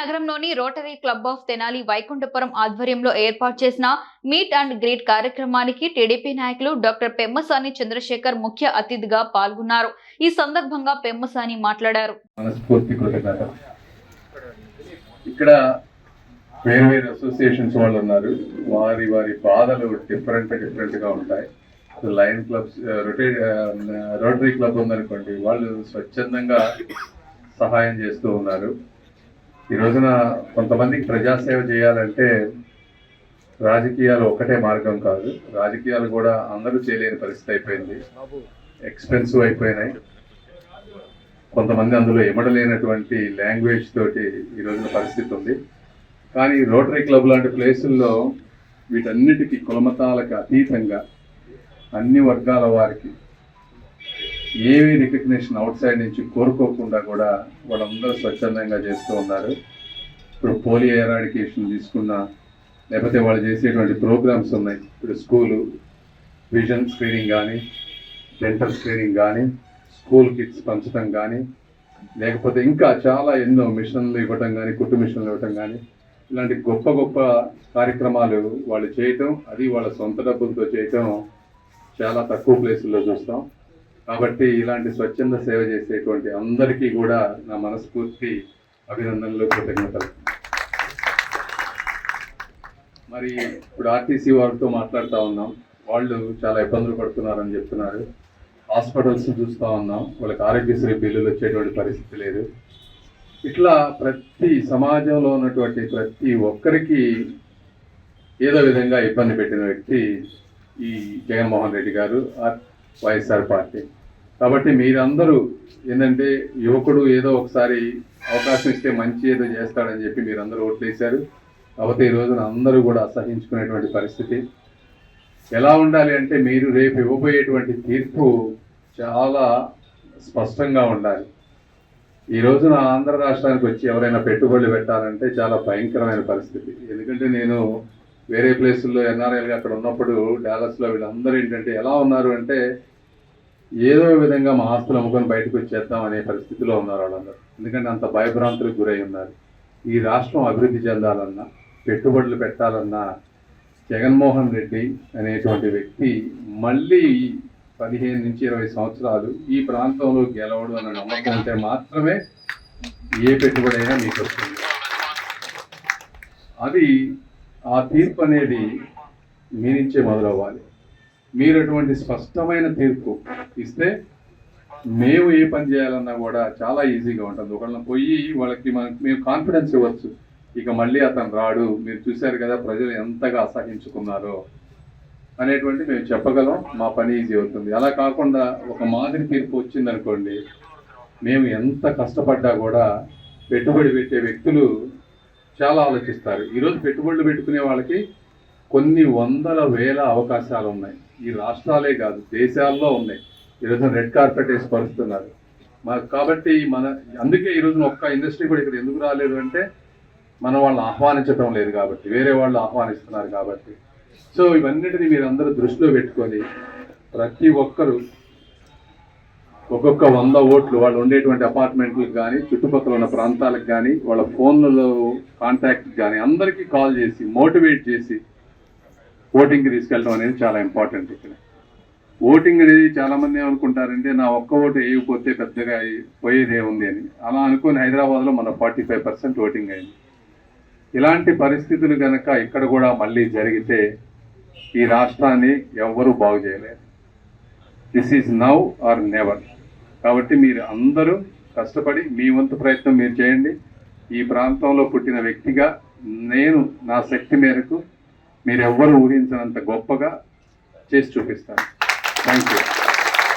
నగరంలోని rotary club of Tenali Vaikunthapuram ఆధ్వర్యంలో ఏర్పాటు చేసిన మీట్ అండ్ గ్రీట్ కార్యక్రమానికి టీడీపీ నాయకులు డాక్టర్ పెమ్మసాని చంద్రశేఖర్ ముఖ్య అతిథిగా పాల్గొన్నారు. ఈ సందర్భంగా పెమ్మసాని మాట్లాడారు. ఇక్కడ వేరు వేరు అసోసియేషన్స్ వాళ్ళు ఉన్నారు. వారి వారి బాధలు డిఫరెంట్ డిఫరెంట్గా ఉంటాయి. లయన్ క్లబ్స్ రొటే రోటరీ క్లబ్ ఉందనుకోండి వాళ్ళు స్వచ్ఛందంగా సహాయం చేస్తూ ఉన్నారు. ఈ రోజున కొంతమందికి ప్రజాసేవ చేయాలంటే రాజకీయాలు ఒకటే మార్గం కాదు. రాజకీయాలు కూడా అందరూ చేయలేని పరిస్థితి అయిపోయింది. ఎక్స్పెన్సివ్ అయిపోయినాయి. కొంతమంది అందులో ఇమడలేనటువంటి లాంగ్వేజ్ తోటి ఈ రోజున పరిస్థితి ఉంది. కానీ రోటరీ క్లబ్ లాంటి ప్లేసుల్లో వీటన్నిటికీ కులమతాలకు అతీతంగా అన్ని వర్గాల వారికి ఏవి రికగ్నిషన్ అవుట్ సైడ్ నుంచి కోరుకోకుండా కూడా వాళ్ళందరూ స్వచ్ఛందంగా చేస్తూ ఉన్నారు. ఇప్పుడు పోలియో ఎరాడికేషన్ తీసుకున్న లేకపోతే వాళ్ళు చేసేటువంటి ప్రోగ్రామ్స్ ఉన్నాయి. ఇప్పుడు స్కూలు విజన్ స్క్రీనింగ్ కానీ డెంటల్ స్క్రీనింగ్ కానీ స్కూల్ కిట్స్ పంచడం కానీ లేకపోతే ఇంకా చాలా ఎన్నో మిషన్లు ఇవ్వటం కానీ కుట్టు మిషన్లు ఇవ్వటం కానీ ఇలాంటి గొప్ప గొప్ప కార్యక్రమాలు వాళ్ళు చేయటం అది వాళ్ళ సొంత డబ్బులతో చేయటం చాలా తక్కువ ప్లేసుల్లో చూస్తాం. కాబట్టి ఇలాంటి స్వచ్ఛంద సేవ చేసేటువంటి అందరికీ కూడా నా మనస్ఫూర్తి అభినందనలు కృతజ్ఞతలు. మరి ఇప్పుడు ఆర్టీసీ వారితో మాట్లాడుతూ ఉన్నాం. వాళ్ళు చాలా ఇబ్బందులు పడుతున్నారని చెప్తున్నారు. హాస్పిటల్స్ చూస్తూ ఉన్నాం. వాళ్ళకి ఆరోగ్యశ్రీ బిల్లులు వచ్చేటువంటి పరిస్థితి లేదు. ఇట్లా ప్రతి సమాజంలో ఉన్నటువంటి ప్రతి ఒక్కరికి ఏదో విధంగా ఇబ్బంది పెట్టిన వ్యక్తి ఈ జగన్మోహన్ రెడ్డి గారు. YSR party. కాబట్టి మీరందరూ ఏంటంటే యువకుడు ఏదో ఒకసారి అవకాశం ఇస్తే మంచి ఏదో చేస్తాడని చెప్పి మీరందరూ ఓట్లేశారు కాబట్టి ఈ రోజున అందరూ కూడా అసహించుకునేటువంటి పరిస్థితి. ఎలా ఉండాలి అంటే మీరు రేపు ఇవ్వబోయేటువంటి తీర్పు చాలా స్పష్టంగా ఉండాలి. ఈ రోజున ఆంధ్ర రాష్ట్రానికి వచ్చి ఎవరైనా పెట్టుబడులు పెట్టాలంటే చాలా భయంకరమైన పరిస్థితి. ఎందుకంటే నేను వేరే ప్లేసుల్లో ఎన్ఆర్ఐలుగా అక్కడ ఉన్నప్పుడు డాలస్లో వీళ్ళందరూ ఏంటంటే ఎలా ఉన్నారు అంటే ఏదో విధంగా మా ఆస్తులు అమ్ముకొని బయటకు వచ్చేద్దాం అనే పరిస్థితిలో ఉన్నారు వాళ్ళందరూ. ఎందుకంటే అంత భయభ్రాంతులకు గురై ఉన్నారు. ఈ రాష్ట్రం అభివృద్ధి చెందాలన్నా పెట్టుబడులు పెట్టాలన్నా జగన్మోహన్ రెడ్డి అనేటువంటి వ్యక్తి మళ్ళీ పదిహేను నుంచి ఇరవై సంవత్సరాలు ఈ ప్రాంతంలో గెలవడం అనే నమ్మకం ఉంటే మాత్రమే ఏ పెట్టుబడి అయినా మీకు వస్తుంది. అది ఆ తీర్పు అనేది మీ నుంచే మొదలవ్వాలి. మీరు అటువంటి స్పష్టమైన తీర్పు ఇస్తే మేము ఏ పని చేయాలన్నా కూడా చాలా ఈజీగా ఉంటుంది. ఒకళ్ళని పోయి వాళ్ళకి మనకి మేము కాన్ఫిడెన్స్ ఇవ్వచ్చు. ఇక మళ్ళీ అతను రాడు. మీరు చూశారు కదా ప్రజలు ఎంతగా అసహించుకున్నారో అనేటువంటి మేము చెప్పగలం. మా పని ఈజీ అవుతుంది. అలా కాకుండా ఒక మాదిరి తీర్పు వచ్చిందనుకోండి మేము ఎంత కష్టపడ్డా కూడా పెట్టుబడి పెట్టే వ్యక్తులు చాలా ఆలోచిస్తారు. ఈరోజు పెట్టుబడులు పెట్టుకునే వాళ్ళకి కొన్ని వందల వేల అవకాశాలు ఉన్నాయి. ఈ రాష్ట్రాలే కాదు దేశాల్లో ఉన్నాయి. ఈరోజు రెడ్ కార్పెట్ వేసి పరుస్తున్నారు. కాబట్టి మన అందుకే ఈరోజు ఒక్క ఇండస్ట్రీ కూడా ఇక్కడ ఎందుకు రాలేదు అంటే మనం వాళ్ళని ఆహ్వానించడం లేదు కాబట్టి వేరే వాళ్ళు ఆహ్వానిస్తున్నారు కాబట్టి. సో ఇవన్నిటిని మీరు అందరూ దృష్టిలో పెట్టుకొని ప్రతి ఒక్కరు ఒక్కొక్క వంద ఓట్లు వాళ్ళు ఉండేటువంటి అపార్ట్మెంట్లకు కానీ చుట్టుపక్కల ఉన్న ప్రాంతాలకు కానీ వాళ్ళ ఫోన్లలో కాంటాక్ట్ కానీ అందరికీ కాల్ చేసి మోటివేట్ చేసి ఓటింగ్కి తీసుకెళ్ళడం అనేది చాలా ఇంపార్టెంట్ ఇక్కడ. ఓటింగ్ అనేది చాలామంది అనుకుంటారంటే ఏమనుకుంటారంటే నా ఒక్క ఓటు వేయకపోతే పెద్దగా పోయేదే ఉంది అని. అలా అనుకుని హైదరాబాద్లో మన ఫార్టీ ఫైవ్ పర్సెంట్ ఓటింగ్ అయింది. ఇలాంటి పరిస్థితులు కనుక ఇక్కడ కూడా మళ్ళీ జరిగితే ఈ రాష్ట్రాన్ని ఎవ్వరూ బాగు చేయలేరు. This is now or never కాబట్టి మీరు అందరూ కష్టపడి మీ వంతు ప్రయత్నం మీరు చేయండి. ఈ ప్రాంతంలో పుట్టిన వ్యక్తిగా నేను నా శక్తి మేరకు మీరెవ్వరూ ఊహించినంత గొప్పగా చేసి చూపిస్తాను. Thank you